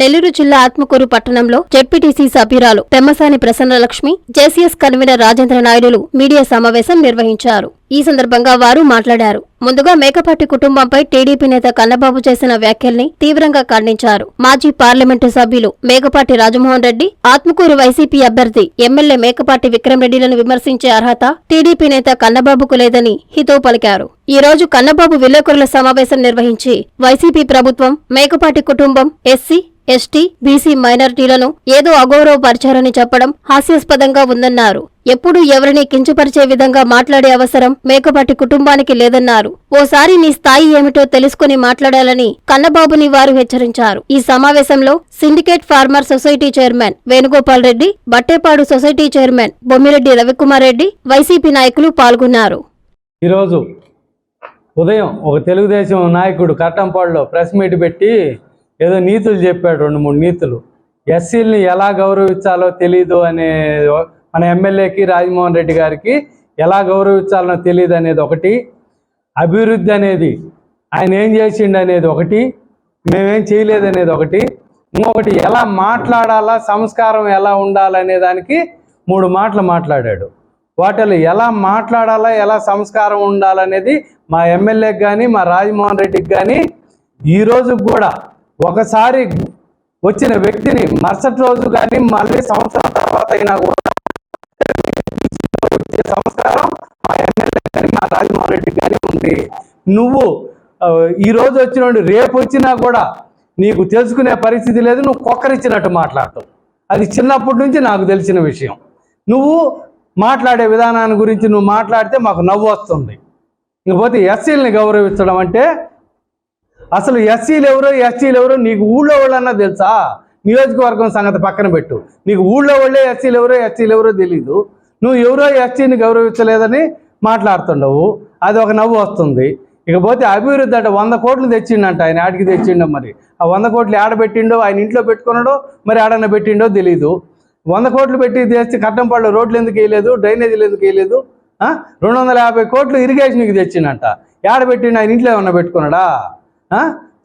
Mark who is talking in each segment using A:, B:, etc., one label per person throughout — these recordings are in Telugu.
A: నెల్లూరు జిల్లా ఆత్మకూరు పట్టణంలో జెడ్పీటీసీ సభ్యురాలు పెమ్మసాని ప్రసన్నలక్ష్మి జేసీఎస్ కన్వీనర్ రాజేంద్ర నాయుడులు మీడియా సమావేశం నిర్వహించారు. ఈ సందర్భంగా వారు మాట్లాడారు. ముందుగా మేకపాటి కుటుంబంపై టీడీపీ నేత కన్నబాబు చేసిన వ్యాఖ్యల్ని తీవ్రంగా ఖండించారు. మాజీ పార్లమెంటు సభ్యులు మేకపాటి రాజమోహన్ రెడ్డి ఆత్మకూరు వైసీపీ అభ్యర్థి ఎమ్మెల్యే మేకపాటి విక్రమ్ రెడ్డిలను విమర్శించే అర్హత టీడీపీ నేత కన్నబాబుకు లేదని హితో పలికారు. ఈ రోజు కన్నబాబు విలేకరుల సమావేశం నిర్వహించి వైసీపీ ప్రభుత్వం మేకపాటి కుటుంబం ఎస్సీ ఎస్టీ బీసీ మైనారిటీలను ఏదో అగౌరవపరిచారని చెప్పడం హాస్యాస్పదంగా ఉందన్నారు. ఎప్పుడూ ఎవరిని కించపరిచే విధంగా మాట్లాడే అవసరం మేకపాటి కుటుంబానికి లేదన్నారు. ఓసారి నీ స్థాయి ఏమిటో తెలుసుకుని మాట్లాడాలని కన్నబాబుని వారు హెచ్చరించారు. ఈ సమావేశంలో syndicate farmer society chairman Venugopal Reddy Battepadu society chairman Bommireddy Ravikumar Reddy YCP నాయకులు పాల్గొన్నారు.
B: ఈరోజు ఉదయం ఒక తెలుగుదేశం నాయకుడు కట్టంపాడులో ప్రెస్ మీట్ పెట్టి ఏదో నీతులు చెప్పాడు రెండు మూడు నీతులు. ఎస్సీల్ని ఎలా గౌరవించాలో తెలీదు అనే మన ఎమ్మెల్యేకి రాజమోహన్ రెడ్డి గారికి ఎలా గౌరవించాలనో తెలియదు అనేది ఒకటి. అభివృద్ధి అనేది ఆయన ఏం చేసిండు అనేది ఒకటి. మేమేం చేయలేదు అనేది ఒకటి. ఇంకొకటి ఎలా మాట్లాడాలా సంస్కారం ఎలా ఉండాలనే దానికి మూడు మాటలు మాట్లాడాడు. వాటిలో ఎలా మాట్లాడాలా ఎలా సంస్కారం ఉండాలనేది మా ఎమ్మెల్యేకి కానీ మా రాజమోహన్ రెడ్డికి కానీ ఈ కూడా ఒకసారి వచ్చిన వ్యక్తిని మరుసటి రోజు కానీ మళ్ళీ సంవత్సరం తర్వాత అయినా కూడా వచ్చే సంస్కారం మా ఎమ్మెల్యే కానీ మా రాజమోహన్ రెడ్డి కానీ ఉంది. నువ్వు ఈ రోజు వచ్చినోడు రేపు వచ్చినా కూడా నీకు తెలుసుకునే పరిస్థితి లేదు నువ్వు కొక్కరిచ్చినట్టు మాట్లాడతావు. అది చిన్నప్పటి నుంచి నాకు తెలిసిన విషయం. నువ్వు మాట్లాడే విధానాన్ని గురించి నువ్వు మాట్లాడితే మాకు నవ్వు వస్తుంది. ఇకపోతే ఎస్సీలని గౌరవించడం అంటే అసలు ఎస్సీలు ఎవరో ఎస్సీలు ఎవరో నీకు ఊళ్ళో వాళ్ళన్నా తెలుసా? నియోజకవర్గం సంగతి పక్కన పెట్టు. నీకు ఊళ్ళో వాళ్ళే ఎస్సీలు ఎవరో ఎస్సీలు ఎవరో తెలీదు. నువ్వు ఎవరో ఎస్టీని గౌరవించలేదని మాట్లాడుతుండవు. అది ఒక నవ్వు వస్తుంది. ఇకపోతే అభివృద్ధి అంటే వంద కోట్లు తెచ్చిండంట ఆయన ఆడికి తెచ్చిండో మరి. ఆ వంద కోట్లు ఆడబెట్టిండో ఆయన ఇంట్లో పెట్టుకున్నాడో మరి ఆడన పెట్టిండో తెలీదు. వంద కోట్లు పెట్టి తెచ్చి కట్టంపాళ్ళు రోడ్లు ఎందుకు వేయలేదు డ్రైనేజీలు ఎందుకు వేయలేదు? రెండు వందల యాభై కోట్లు ఇరిగేషన్కి తెచ్చిండంట. ఆడబెట్టిండు ఆయన ఇంట్లో ఏమన్నా పెట్టుకున్నాడా?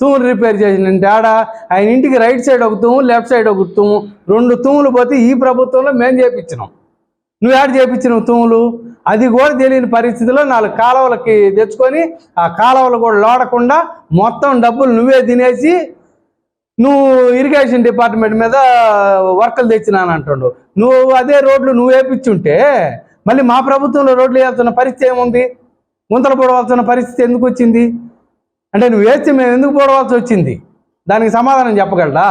B: తూములు రిపేర్ చేసిందంటే ఆడ ఆయన ఇంటికి రైట్ సైడ్ ఒక తూము లెఫ్ట్ సైడ్ ఒక తూము రెండు తూములు పోతే ఈ ప్రభుత్వంలో మేము చేపించినాం. నువ్వు యాడ్ చేపించిన తూములు? అది కూడా తెలియని పరిస్థితిలో నాలుగు కాలువలకి తెచ్చుకొని ఆ కాలువలు కూడా లోడకుండా మొత్తం డబ్బులు నువ్వే తినేసి నువ్వు ఇరిగేషన్ డిపార్ట్మెంట్ మీద వర్కలు తెచ్చినాను అంటుండు. నువ్వు అదే రోడ్లు నువ్వు వేపించుంటే మళ్ళీ మా ప్రభుత్వంలో రోడ్లు వేయాల్సిన పరిస్థితి ఏముంది? ముంతలు పొడవాల్సిన పరిస్థితి ఎందుకు వచ్చింది? అంటే నువ్వు వేస్తే మేము ఎందుకు పోడవలసి వచ్చింది? దానికి సమాధానం చెప్పగలరా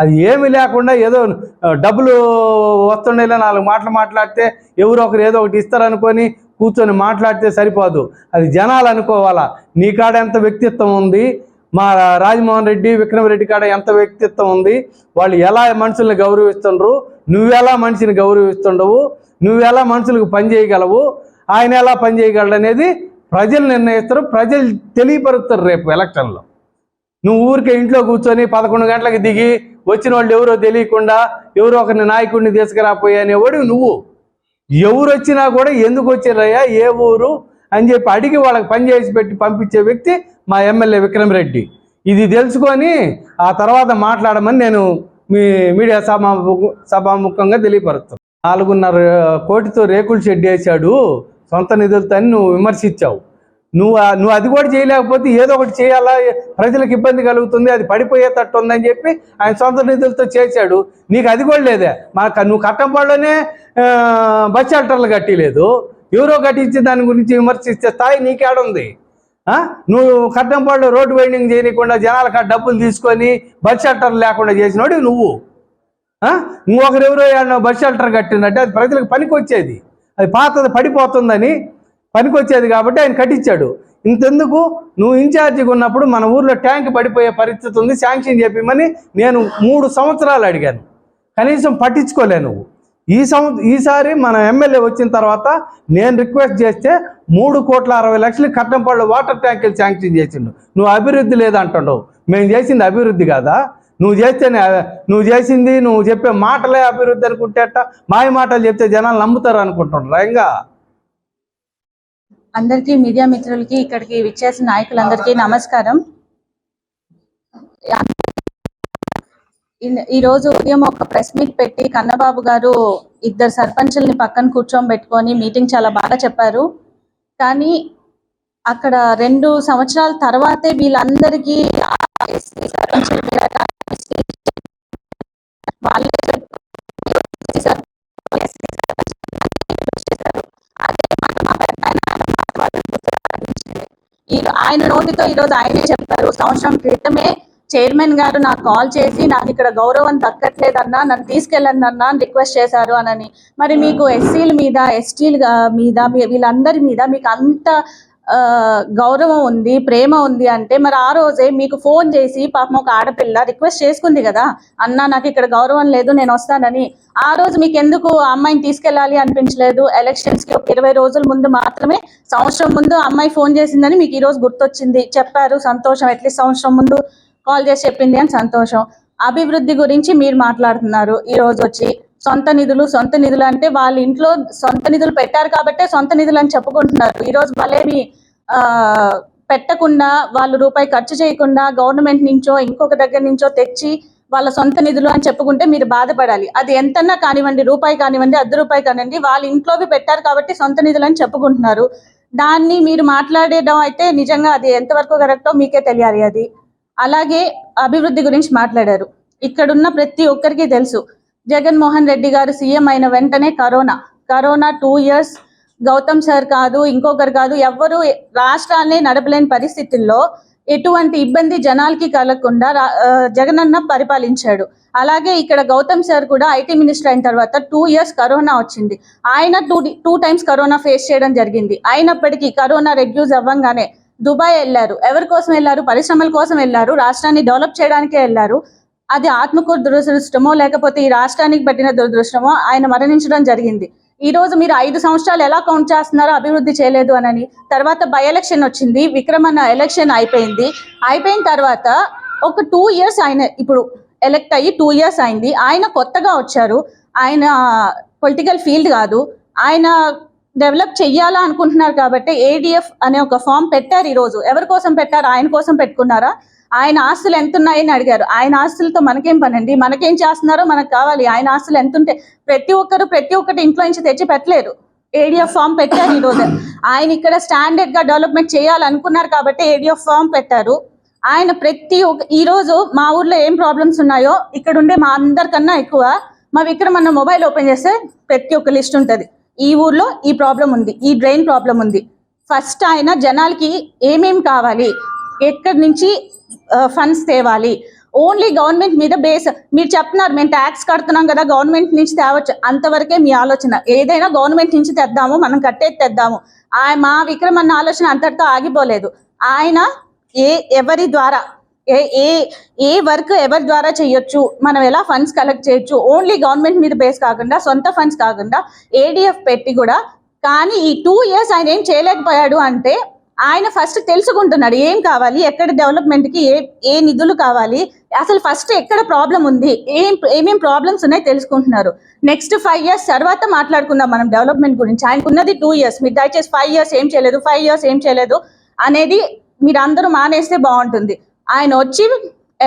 B: అది ఏమి లేకుండా ఏదో డబ్బులు వస్తుండేలా నాలుగు మాటలు మాట్లాడితే ఎవరో ఒకరు ఏదో ఒకటి ఇస్తారనుకొని కూర్చొని మాట్లాడితే సరిపోదు. అది జనాలు అనుకోవాలా. నీ కాడ ఎంత వ్యక్తిత్వం ఉంది? మా రాజమోహన్ రెడ్డి విక్రమరెడ్డి కాడ ఎంత వ్యక్తిత్వం ఉంది? వాళ్ళు ఎలా మనుషుల్ని గౌరవిస్తుండ్రు? నువ్వెలా మనిషిని గౌరవిస్తుండవు? నువ్వెలా మనుషులకు పని చేయగలవు? ఆయన ఎలా పని చేయగలడు అనేది ప్రజలు నిర్ణయిస్తారు. ప్రజలు తెలియపరుస్తారు రేపు ఎలక్షన్లో. నువ్వు ఊరికే ఇంట్లో కూర్చొని పదకొండు గంటలకు దిగి వచ్చిన వాళ్ళు ఎవరో తెలియకుండా ఎవరో ఒకరిని నాయకుడిని తీసుకురాపోయి అనేవాడు నువ్వు. ఎవరు వచ్చినా కూడా ఎందుకు వచ్చారయ్యా ఏ ఊరు అని చెప్పి అడిగి వాళ్ళకి పని చేసి పెట్టి పంపించే వ్యక్తి మా ఎమ్మెల్యే విక్రమరెడ్డి ఇది తెలుసుకొని ఆ తర్వాత మాట్లాడమని నేను మీ మీడియా సభా సభాముఖంగా తెలియపరుస్తాను. నాలుగున్నర కోటితో రేకుల షెడ్ వేశాడు సొంత నిధులతో నువ్వు విమర్శించావు. నువ్వు నువ్వు అది కూడా చేయలేకపోతే ఏదో ఒకటి చేయాలా? ప్రజలకు ఇబ్బంది కలుగుతుంది అది పడిపోయేటట్టు ఉందని చెప్పి ఆయన సొంత నిధులతో చేశాడు. నీకు అది కూడా లేదే. మా నువ్వు కట్టంపాడులోనే బస్ షెల్టర్లు కట్టలేదు. ఎవరో కట్టించి దాని గురించి విమర్శిస్తే స్థాయి నీకేడుంది నువ్వు కట్టంపాడులో రోడ్డు వైండింగ్ చేయకుండా జనాలకు డబ్బులు తీసుకొని బస్ షెల్టర్లు లేకుండా చేసినోడు నువ్వు. నువ్వు ఒకరు ఎవరో బస్ షెల్టర్ కట్టినట్టే అది ప్రజలకు పనికి వచ్చేది అది పాతది పడిపోతుందని పనికొచ్చేది కాబట్టి ఆయన కట్టించాడు. ఇంతెందుకు? నువ్వు ఇన్ఛార్జిగా ఉన్నప్పుడు మన ఊర్లో ట్యాంక్ పడిపోయే పరిస్థితి ఉంది శాంక్షన్ చెప్పమని నేను మూడు సంవత్సరాలు అడిగాను. కనీసం పట్టించుకోలే నువ్వు. ఈ సంవ ఈసారి మన ఎమ్మెల్యే వచ్చిన తర్వాత నేను రిక్వెస్ట్ చేస్తే మూడు కోట్ల అరవై లక్షలు కట్టంపళ్ళు వాటర్ ట్యాంకులు శాంక్షన్ చేసిండు. నువ్వు అభివృద్ధి లేదంటుండవు. మేము చేసింది అభివృద్ధి కాదా? నువ్వు చేస్తేనే నువ్వు చేసింది నువ్వు చెప్పే మాటలే అభివృద్ధి అనుకుంటేట మాయ మాటలు చెప్తే జనాలు నమ్ముతారు అనుకుంటున్నారు ఇంకా
C: అందరికీ మీడియా మిత్రులకి ఇక్కడికి విచ్చేసిన నాయకులందరికీ నమస్కారం ఈ రోజు ఉదయం ఒక ప్రెస్ మీట్ పెట్టి కన్నబాబు గారు ఇద్దరు సర్పంచుల్ని పక్కన కూర్చోబెట్టుకొని మీటింగ్ చాలా బాగా చెప్పారు కానీ అక్కడ రెండు సంవత్సరాల తర్వాతే వీళ్ళందరికీ వాళ్ళే ఈ ఆయన నోటితో ఈ రోజు ఆయనే చెప్పారు. సంవత్సరం క్రితమే చైర్మన్ గారు నాకు కాల్ చేసి నాకు ఇక్కడ గౌరవం దక్కట్లేదన్నా నన్ను తీసుకెళ్ళండి అన్నా రిక్వెస్ట్ చేశారు అనని. మరి మీకు ఎస్సీల మీద ఎస్టీల మీద మీ- వీళ్ళందరి మీద మీకు అంత గౌరవం ఉంది ప్రేమ ఉంది అంటే మరి ఆ రోజే మీకు ఫోన్ చేసి పాపం ఒక ఆడపిల్ల రిక్వెస్ట్ చేసుకుంది కదా అన్నా నాకు ఇక్కడ గౌరవం లేదు నేను వస్తానని. ఆ రోజు మీకు ఎందుకు అమ్మాయిని తీసుకెళ్ళాలి అనిపించలేదు? ఎలక్షన్స్కి ఒక ఇరవై రోజుల ముందు మాత్రమే సంవత్సరం ముందు అమ్మాయి ఫోన్ చేసిందని మీకు ఈ రోజు గుర్తొచ్చింది. చెప్పారు సంతోషం అట్లీస్ట్ సంవత్సరం ముందు కాల్ చేసి చెప్పింది అని సంతోషం. అభివృద్ధి గురించి మీరు మాట్లాడుతున్నారు. ఈ రోజు వచ్చి సొంత నిధులు సొంత నిధులు అంటే వాళ్ళ ఇంట్లో సొంత నిధులు పెట్టారు కాబట్టే సొంత నిధులు అని చెప్పుకుంటున్నారు. ఈ రోజు ఆ పెట్టకుండా వాళ్ళు రూపాయి ఖర్చు చేయకుండా గవర్నమెంట్ నుంచో ఇంకొక దగ్గర నుంచో తెచ్చి వాళ్ళ సొంత నిధులు అని చెప్పుకుంటే మీరు బాధపడాలి. అది ఎంతన్నా కానివ్వండి రూపాయి కానివ్వండి అర్ధ రూపాయి కానివ్వండి వాళ్ళ ఇంట్లోవి పెట్టారు కాబట్టి సొంత నిధులు అని చెప్పుకుంటున్నారు. దాన్ని మీరు మాట్లాడడం అయితే నిజంగా అది ఎంతవరకు కరెక్టో మీకే తెలియాలి అది. అలాగే అభివృద్ధి గురించి మాట్లాడారు. ఇక్కడున్న ప్రతి ఒక్కరికి తెలుసు. జగన్మోహన్ రెడ్డి గారు సీఎం అయిన వెంటనే corona. Corona two years Gautam sir కాదు ఇంకొకరు కాదు ఎవ్వరు రాష్ట్రాన్ని నడపలేని పరిస్థితుల్లో ఎటువంటి ఇబ్బంది జనాలకి కలగకుండా జగనన్న పరిపాలించాడు. అలాగే ఇక్కడ గౌతమ్ సార్ కూడా ఐటీ మినిస్టర్ అయిన తర్వాత టూ ఇయర్స్ కరోనా వచ్చింది. ఆయన two two times corona face చేయడం జరిగింది. అయినప్పటికీ కరోనా రెడ్యూస్ అవ్వంగానే దుబాయ్ వెళ్ళారు. ఎవరి కోసం వెళ్ళారు? పరిశ్రమల కోసం వెళ్ళారు. రాష్ట్రాన్ని డెవలప్ చేయడానికే వెళ్ళారు. అది ఆత్మకు దురదృష్టమో లేకపోతే ఈ రాష్ట్రానికి పట్టిన దురదృష్టమో ఆయన మరణించడం జరిగింది. ఈ రోజు మీరు ఐదు సంవత్సరాలు ఎలా కౌంట్ చేస్తున్నారో అభివృద్ధి చేయలేదు అనని తర్వాత బై ఎలక్షన్ వచ్చింది విక్రమన్న ఎలక్షన్ అయిపోయింది. అయిపోయిన తర్వాత ఒక టూ ఇయర్స్ ఆయన ఇప్పుడు ఎలక్ట్ అయ్యి టూ ఇయర్స్ అయింది. ఆయన కొత్తగా వచ్చారు. ఆయన పొలిటికల్ ఫీల్డ్ కాదు. ఆయన డెవలప్ చెయ్యాలా అనుకుంటున్నారు కాబట్టి ఏడిఎఫ్ అనే ఒక ఫామ్ పెట్టారు ఈరోజు ఎవరి కోసం పెట్టారు? ఆయన కోసం పెట్టుకున్నారా? ఆయన ఆస్తులు ఎంత ఉన్నాయని అడిగారు. ఆయన ఆస్తులతో మనకేం పనండి? మనకేం చేస్తున్నారో మనకు కావాలి. ఆయన ఆస్తులు ఎంత ఉంటే ప్రతి ఒక్కరు ప్రతి ఒక్కటి ఇంట్లో నుంచి తెచ్చి పెట్టలేరు. ఏడిఎఫ్ ఫామ్ పెట్టారు ఈ రోజు ఆయన ఇక్కడ స్టాండర్డ్గా డెవలప్మెంట్ చేయాలనుకున్నారు కాబట్టి ఏడిఎఫ్ ఫామ్ పెట్టారు. ఆయన ప్రతి ఒక్క ఈ రోజు మా ఊర్లో ఏం ప్రాబ్లమ్స్ ఉన్నాయో ఇక్కడ ఉండే మా అందరికన్నా ఎక్కువ మా విక్రమ్ అన్న మొబైల్ ఓపెన్ చేస్తే ప్రతి ఒక్క లిస్ట్ ఉంటది. ఈ ఊర్లో ఈ ప్రాబ్లం ఉంది. ఈ డ్రైన్ ప్రాబ్లం ఉంది. ఫస్ట్ ఆయన జనాలకి ఏమేం కావాలి? ఎక్కడి నుంచి ఫండ్స్ తేవాలి? ఓన్లీ గవర్నమెంట్ మీద బేస్ మీరు చెప్తున్నారు మేము ట్యాక్స్ కడుతున్నాం కదా గవర్నమెంట్ నుంచి తేవచ్చు. అంతవరకే మీ ఆలోచన. ఏదైనా గవర్నమెంట్ నుంచి తెద్దాము మనం కట్టేది తెద్దాము. ఆ మా విక్రమ్ అన్న ఆలోచన అంతటితో ఆగిపోలేదు. ఆయన ఏ ఎవరి ద్వారా ఏ ఏ ఏ వర్క్ ఎవరి ద్వారా చేయొచ్చు? మనం ఎలా ఫండ్స్ కలెక్ట్ చేయొచ్చు? ఓన్లీ గవర్నమెంట్ మీద బేస్ కాకుండా సొంత ఫండ్స్ కాకుండా ఏడిఎఫ్ పెట్టి కూడా కానీ ఈ టూ ఇయర్స్ ఆయన ఏం చేయలేకపోయాడు అంటే ఆయన ఫస్ట్ తెలుసుకుంటున్నాడు ఏం కావాలి ఎక్కడ డెవలప్మెంట్కి ఏ ఏ నిధులు కావాలి అసలు ఫస్ట్ ఎక్కడ ప్రాబ్లం ఉంది ఏం ఏమేం ప్రాబ్లమ్స్ ఉన్నాయి తెలుసుకుంటున్నారు. నెక్స్ట్ ఫైవ్ ఇయర్స్ తర్వాత మాట్లాడుకుందాం మనం డెవలప్మెంట్ గురించి. ఆయనకున్నది టూ ఇయర్స్ మీరు దయచేసి ఫైవ్ ఇయర్స్ ఏం చేయలేదు ఫైవ్ ఇయర్స్ ఏం చేయలేదు అనేది మీరు అందరూ మానేస్తే బాగుంటుంది. ఆయన వచ్చి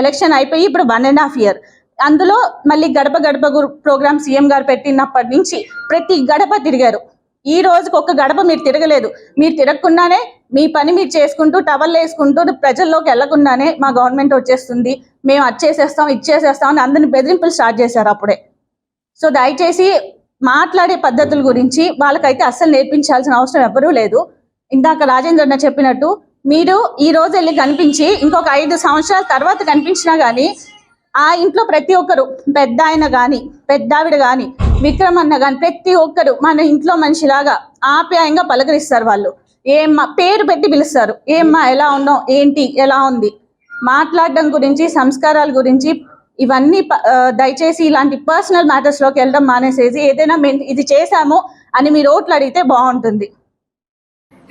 C: ఎలక్షన్ అయిపోయి ఇప్పుడు వన్ అండ్ హాఫ్ ఇయర్ అందులో మళ్ళీ గడప గడప ప్రోగ్రామ్ సీఎం గారు పెట్టినప్పటి నుంచి ప్రతి గడప తిరిగారు. ఈ రోజుకి ఒక్క గడప మీరు తిరగలేదు. మీరు తిరగకుండానే మీ పని మీరు చేసుకుంటూ టవల్ వేసుకుంటూ ప్రజల్లోకి వెళ్ళకుండానే మా గవర్నమెంట్ వచ్చేస్తుంది. మేము అచ్చేసేస్తాం ఇచ్చేసేస్తాం అని అందరిని బెదిరింపులు స్టార్ట్ చేశారు అప్పుడే. సో దయచేసి మాట్లాడే పద్ధతుల గురించి వాళ్ళకైతే అస్సలు నేర్పించాల్సిన అవసరం ఎవరూ లేదు. ఇందాక రాజేంద్ర అన్న చెప్పినట్టు మీరు ఈ రోజు వెళ్ళి కనిపించి ఇంకొక ఐదు సంవత్సరాల తర్వాత కనిపించినా కానీ ఆ ఇంట్లో ప్రతి ఒక్కరు పెద్ద ఆయన కానీ పెద్దావిడ కానీ విక్రమ్ అన్న కానీ ప్రతి ఒక్కరు మన ఇంట్లో మనిషిలాగా ఆప్యాయంగా పలకరిస్తారు వాళ్ళు. ఏమ్మా పేరు పెట్టి పిలుస్తారు. ఏమ్మా ఎలా ఉన్నావు? ఏంటి? ఎలా ఉంది? మాట్లాడడం గురించి సంస్కారాల గురించి ఇవన్నీ ప- దయచేసి ఇలాంటి పర్సనల్ మ్యాటర్స్లోకి వెళ్ళడం మానేసేసి ఏదైనా మేము ఇది చేశాము అని మీరు ఓట్లు అడిగితే బాగుంటుంది.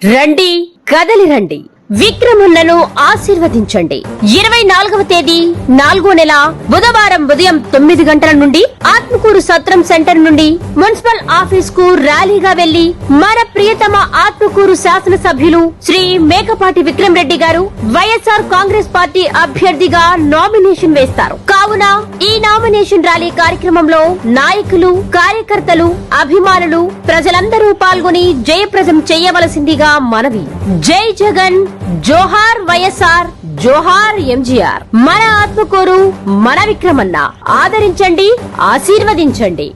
D: రండి కదలి రండి. విక్రములను ఆశీర్వదించండి. ఇరవై నాలుగవ తేదీ నాలుగో నెల బుధవారం ఉదయం తొమ్మిది గంటల నుండి ఆత్మకూరు సత్రం సెంటర్ నుండి మున్సిపల్ ఆఫీస్కు ర్యాలీగా వెళ్ళి మన ప్రియతమ ఆత్మకూరు శాసనసభ్యులు శ్రీ మేకపాటి విక్రమ్ రెడ్డి గారు వైఎస్ఆర్ కాంగ్రెస్ పార్టీ అభ్యర్థిగా నామినేషన్ వేస్తారు. కావున ఈ నామినేషన్ ర్యాలీ కార్యక్రమంలో నాయకులు కార్యకర్తలు అభిమానులు ప్రజలందరూ పాల్గొని జయప్రదం చేయవలసిందిగా మనవి. జై జగన్ జోహార్ వైఎస్ఆర్ జోహార్ ఎంజీఆర్. మన ఆత్మకూరు మన విక్రమన్న. ఆదరించండి ఆశీర్వదించండి.